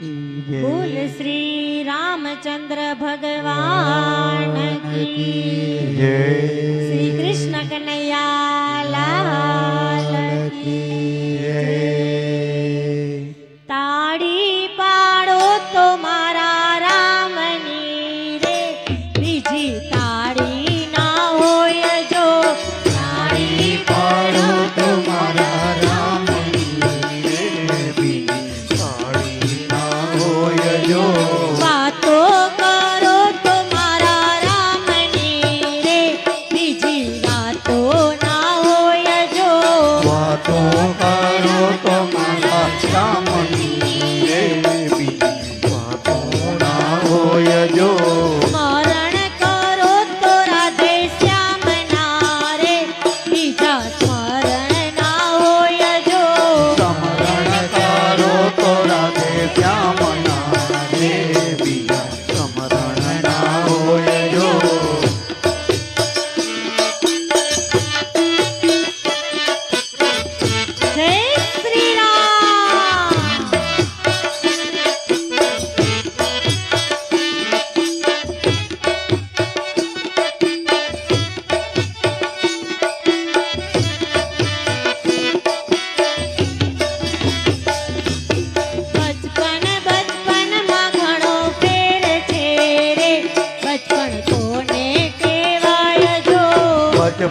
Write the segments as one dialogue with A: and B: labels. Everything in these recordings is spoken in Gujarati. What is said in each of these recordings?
A: બોલ શ્રી રામચંદ્ર ભગવાન કી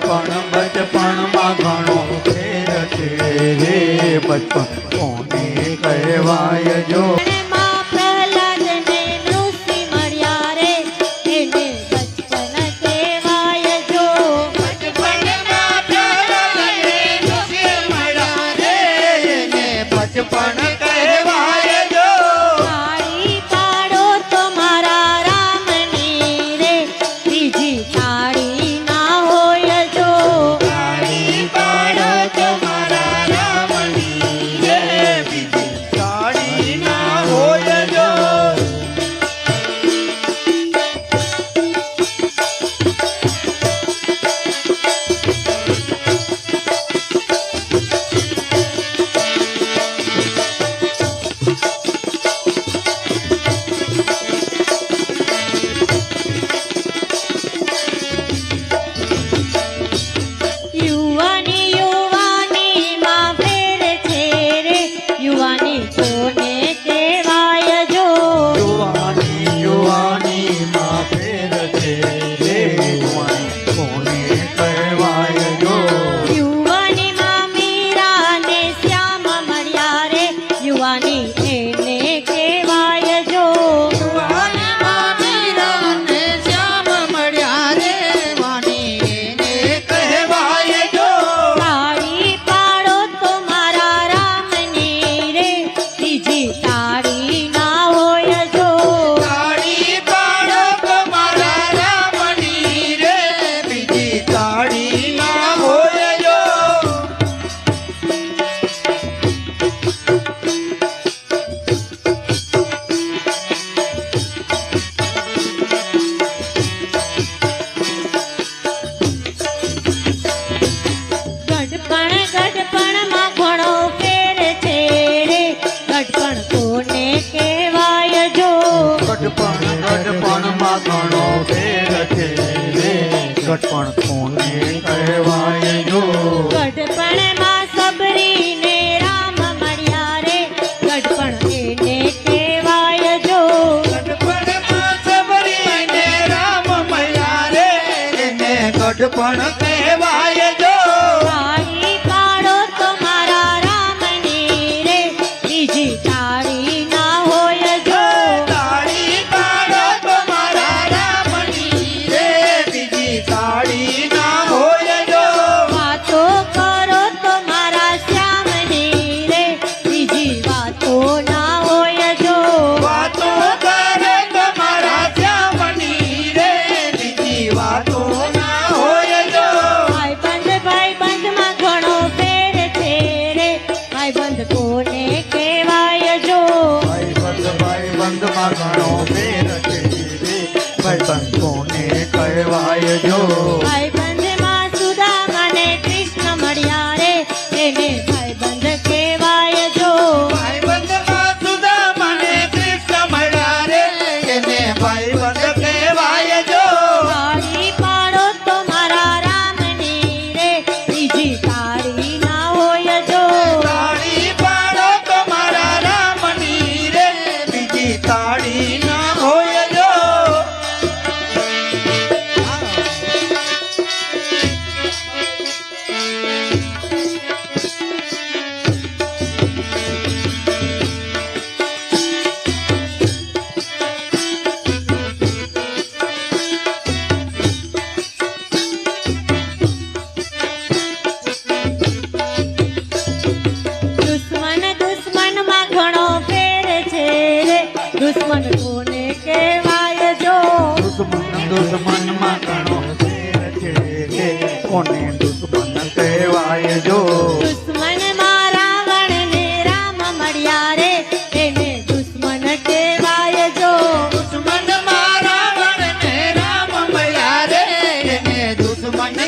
B: પણ બચપણમાં ઘણો ફેર છે. રે બચપણ
A: કોને કહેવાય જો?
B: ઘટપણ કોને? કહેવાય જો
A: ઘટપણમાં સબરીને રામ મળ્યા રે ઘટપણ એને કહેવાય જો?
B: ઘટપણમાં સબરીને રામ મળ્યા રે, એને ઘટપણ जो
A: દુશ્મન કોને કહેવાય જો?
C: દુશ્મન દુશ્મનમાં ઘણો ફેર છે કોને દુશ્મન કહેવાય જો?
A: દુશ્મનમાં રાવણ ને રામ મળ્યા રે એને દુશ્મન કહેવાય જો?
B: દુશ્મન મારા વણને રામ મળ્યા રે એને દુશ્મન